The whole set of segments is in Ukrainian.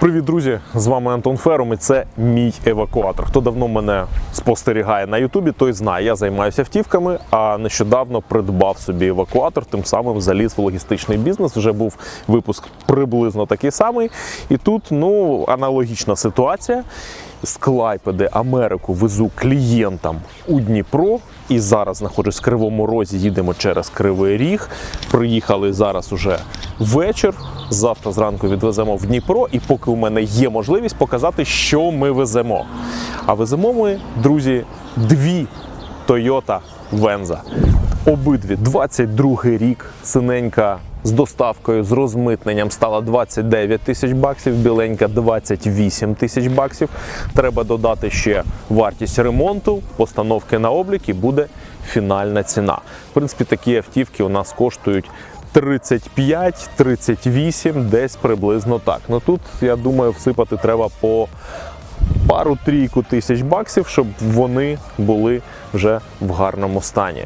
Привіт, друзі! З вами Антон Ферум і це мій евакуатор. Хто давно мене спостерігає на Ютубі, той знає. Я займаюся автівками, а нещодавно придбав собі евакуатор, тим самим заліз в логістичний бізнес. Вже був випуск приблизно такий самий. І тут ну, аналогічна ситуація. З Клайпеди Америку везу клієнтам у Дніпро. І зараз знаходжусь в Кривому Розі, їдемо через Кривий Ріг. Приїхали зараз уже вечір. Завтра зранку відвеземо в Дніпро, і поки у мене є можливість показати, що ми веземо. А веземо ми, друзі, дві Toyota Venza. Обидві 22 рік, синенька з доставкою, з розмитненням стала 29 тисяч баксів, біленька 28 тисяч баксів. Треба додати ще вартість ремонту, постановки на облік і буде фінальна ціна. В принципі, такі автівки у нас коштують 35-38, десь приблизно так. Ну тут, я думаю, всипати треба по пару-трійку тисяч баксів, щоб вони були вже в гарному стані.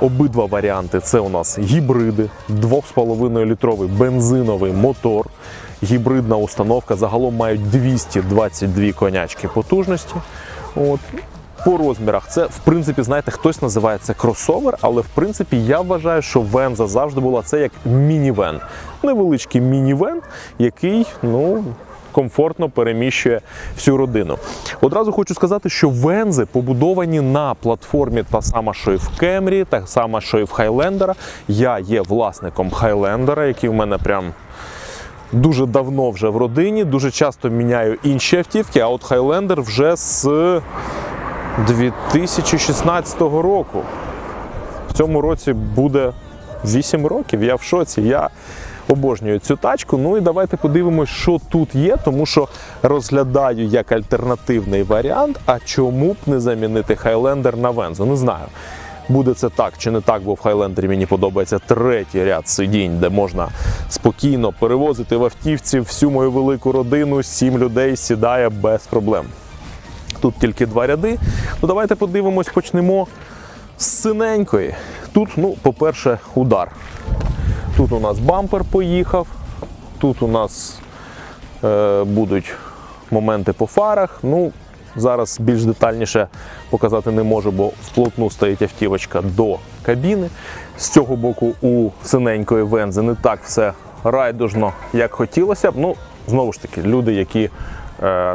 Обидва варіанти це у нас гібриди, 2,5 літровий бензиновий мотор, гібридна установка. Загалом мають 222 конячки потужності. От. По розмірах це, в принципі, знаєте, хтось називає це кросовер, але в принципі я вважаю, що Венза завжди була це як мінівен. Невеличкий мінівен, який, ну, комфортно переміщує всю родину. Одразу хочу сказати, що вензи побудовані на платформі та сама, що і в Кемрі, та сама, що і в Хайлендера. Я є власником Хайлендера, який в мене прям. Дуже давно вже в родині, дуже часто міняю інші автівки, а от Хайлендер вже з 2016 року. В цьому році буде 8 років. Я в шоці. Я обожнюю цю тачку. Ну і давайте подивимось, що тут є, тому що розглядаю як альтернативний варіант. А чому б не замінити Хайлендер на Вензу? Не знаю. Буде це так чи не так, бо в Хайлендері мені подобається третій ряд сидінь, де можна спокійно перевозити в автівці всю мою велику родину, сім людей сідає без проблем. Тут тільки два ряди. Ну давайте подивимось, почнемо з синенької. Тут, ну, по-перше, удар. Тут у нас бампер поїхав, тут у нас е, будуть моменти по фарах. Ну, зараз більш детальніше показати не можу, бо вплотну стоїть автівочка до кабіни. З цього боку у синенької вензи не так все райдужно, як хотілося б. Ну, знову ж таки, люди, які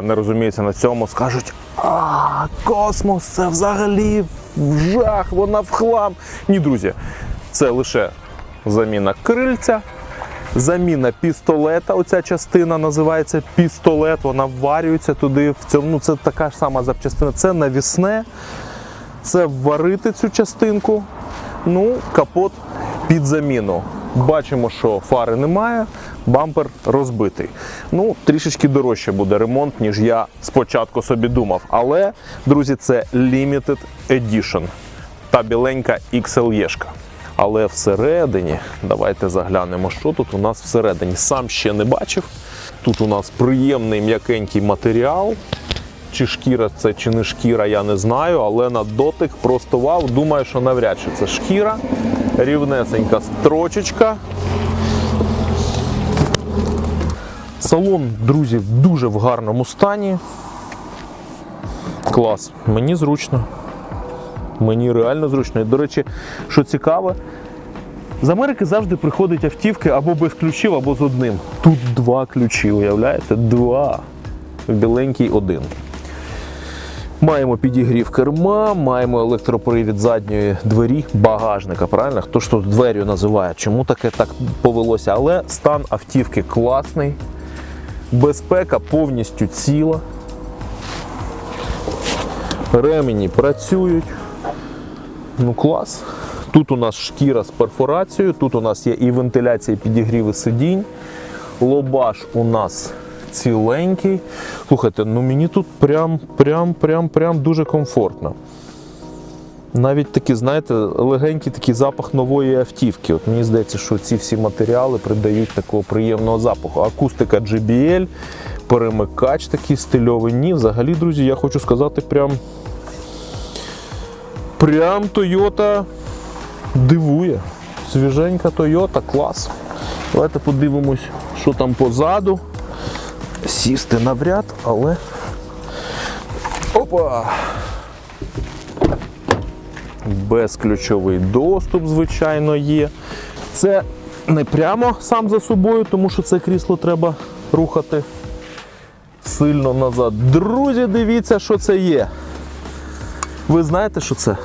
не розуміються на цьому, скажуть: а, космос, це взагалі в жах, вона в хлам. Ні, друзі, це лише заміна крильця, заміна пістолета. Оця частина називається пістолет. Вона вварюється туди. В цьому ну, це така ж сама запчастина. Це навісне, це вварити цю частинку. Ну, капот під заміну. Бачимо, що фари немає, бампер розбитий. Ну, трішечки дорожче буде ремонт, ніж я спочатку собі думав. Але, друзі, це Limited Edition. Та біленька XL-єшка. Але всередині, давайте заглянемо, що тут у нас всередині. Сам ще не бачив. Тут у нас приємний м'якенький матеріал. Чи шкіра це, чи не шкіра, я не знаю, але на дотик просто вау. Думаю, що навряд чи це шкіра. Рівнесенька строчечка. Салон, друзі, в дуже в гарному стані. Клас. Мені зручно. Мені реально зручно. І, до речі, що цікаве, з Америки завжди приходять автівки або без ключів, або з одним. Тут два ключі, уявляєте? Два. Біленький один. Маємо підігрів керма, маємо електропривід задньої двері, багажника. Правильно? Хто ж тут дверю називає? Чому таке так повелося? Але стан автівки класний, безпека повністю ціла. Ремені працюють. Ну клас. Тут у нас шкіра з перфорацією, тут у нас є і вентиляція, і підігріви сидінь. Лобаш у нас ціленький. Слухайте, ну мені тут прям, прям, прям, прям дуже комфортно. Навіть такий, знаєте, легенький такий запах нової автівки. От мені здається, що ці всі матеріали придають такого приємного запаху. Акустика JBL, перемикач такий стильовий. Ні, взагалі, друзі, я хочу сказати, прям. Прям Toyota дивує. Свіженька Toyota, клас. Давайте подивимось, що там позаду. Сісти навряд, але. Опа! Безключовий доступ, звичайно, є. Це не прямо сам за собою, тому що це крісло треба рухати сильно назад. Друзі, дивіться, що це є. Ви знаєте, що це?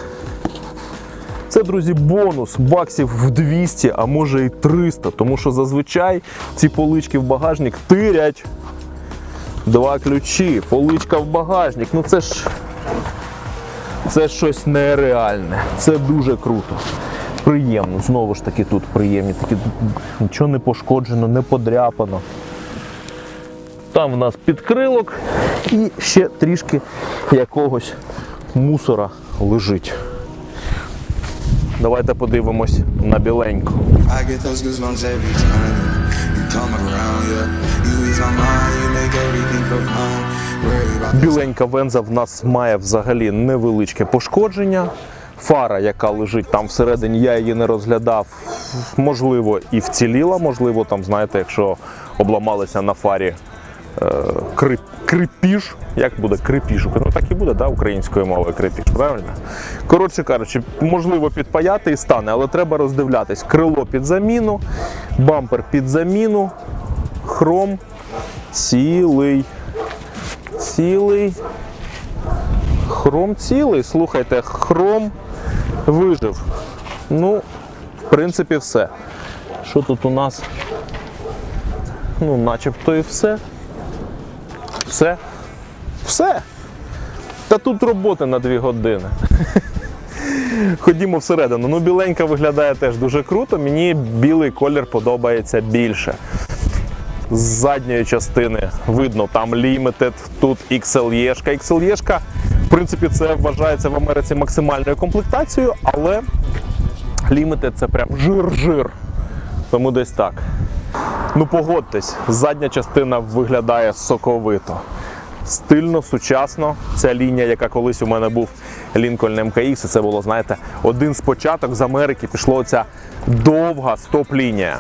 Це, друзі, бонус баксів в 200, а може і 300, тому що зазвичай ці полички в багажник тирять. Два ключі, поличка в багажник. Ну це ж це щось нереальне. Це дуже круто. Приємно. Знову ж таки, тут приємні. Такі, нічого не пошкоджено, не подряпано. Там в нас підкрилок і ще трішки якогось мусора лежить. Давайте подивимось на біленьку. I get those goosebumps every time you come around, yeah. Біленька венза в нас має взагалі невеличке пошкодження. Фара, яка лежить там всередині, я її не розглядав. Можливо, і вціліла, можливо, там, знаєте, якщо обламалися на фарі е, крип, крипіж. Як буде крипіж? Ну так і буде, да, українською мовою крипіж, правильно? Коротше кажучи, можливо підпаяти і стане, але треба роздивлятись. Крило під заміну, бампер під заміну, хром цілий. Цілий. Хром цілий. Слухайте, хром вижив. Ну, в принципі, все. Що тут у нас? Ну, начебто і все. Все. Все. Та тут роботи на дві години. Ходімо всередину. Ну, біленька виглядає теж дуже круто. Мені білий колір подобається більше. З задньої частини видно там Limited, тут XLE. XLE, в принципі, це вважається в Америці максимальною комплектацією, але Limited це прям жир-жир. Тому десь так. Ну погодьтесь, задня частина виглядає соковито. Стильно, сучасно. Ця лінія, яка колись у мене був Lincoln MKX, це було, знаєте, один з початок з Америки пішло ця довга стоп-лінія.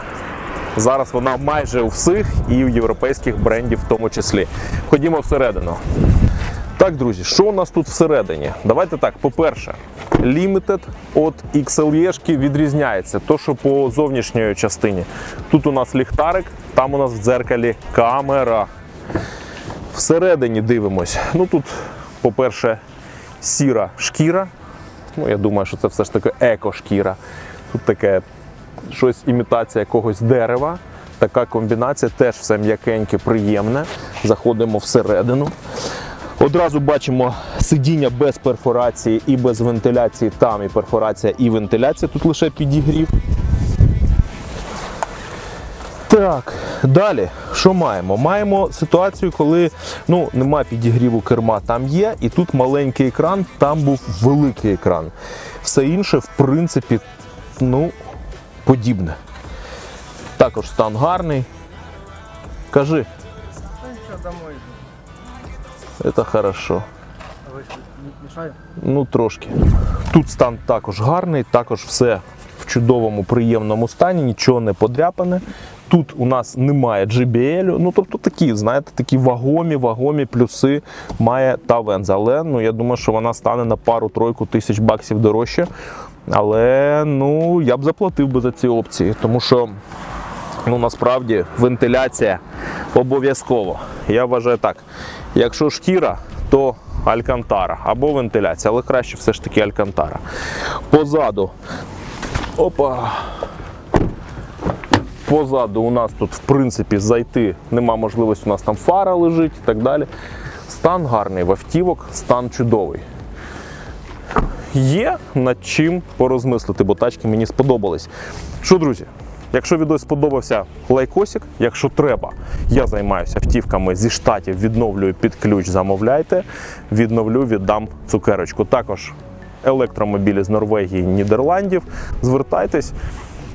Зараз вона майже у всіх і у європейських брендів в тому числі. Ходімо всередину. Так, друзі, що у нас тут всередині? Давайте так, по-перше, Limited від XLE відрізняється. То, що по зовнішньої частині. Тут у нас ліхтарик, там у нас в дзеркалі камера. Всередині дивимось. Ну тут, по-перше, сіра шкіра. Ну, я думаю, що це все ж таки еко-шкіра. Тут таке щось імітація якогось дерева. Така комбінація, теж все м'якеньке, приємне. Заходимо всередину. Одразу бачимо сидіння без перфорації і без вентиляції. Там і перфорація, і вентиляція. Тут лише підігрів. Так, далі, що маємо? Маємо ситуацію, коли ну, немає підігріву керма, там є, і тут маленький екран, там був великий екран. Все інше, в принципі, ну, подібне. Також стан гарний. Кажи, Сейчас домой це хорошо. Ну, трошки. Тут стан також гарний, також все в чудовому, приємному стані, нічого не подряпане. Тут у нас немає JBL, ну тобто такі, знаєте, такі вагомі, вагомі плюси має та Венза. Але ну, я думаю, що вона стане на пару-тройку тисяч баксів дорожче. Але ну, я б заплатив би за ці опції, тому що ну, насправді вентиляція обов'язково. Я вважаю так. Якщо шкіра, то Алькантара або вентиляція, але краще все ж таки Алькантара. Позаду. Опа. Позаду у нас тут, в принципі, зайти нема можливості, у нас там фара лежить і так далі. Стан гарний в автівок, стан чудовий. Є над чим порозмислити, бо тачки мені сподобались. Що, друзі? Якщо відео сподобався лайкосик, якщо треба, я займаюся автівками зі штатів, відновлюю під ключ, замовляйте, відновлю, віддам цукерочку. Також електромобілі з Норвегії, Нідерландів. Звертайтесь.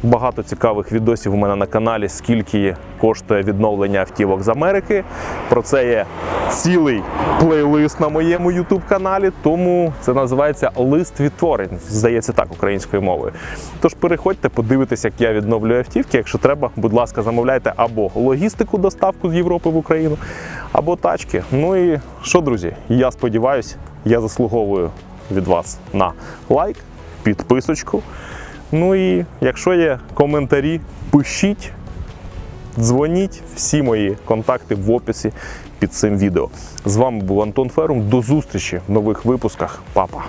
Багато цікавих відосів у мене на каналі, скільки коштує відновлення автівок з Америки. Про це є цілий плейлист на моєму YouTube каналі, тому це називається лист відтворень, здається так, українською мовою. Тож переходьте, подивитися, як я відновлюю автівки. Якщо треба, будь ласка, замовляйте або логістику, доставку з Європи в Україну, або тачки. Ну і що, друзі, я сподіваюся, я заслуговую від вас на лайк, підписочку. Ну і якщо є коментарі, пишіть, дзвоніть. Всі мої контакти в описі під цим відео. З вами був Антон Ферум. До зустрічі в нових випусках. Папа!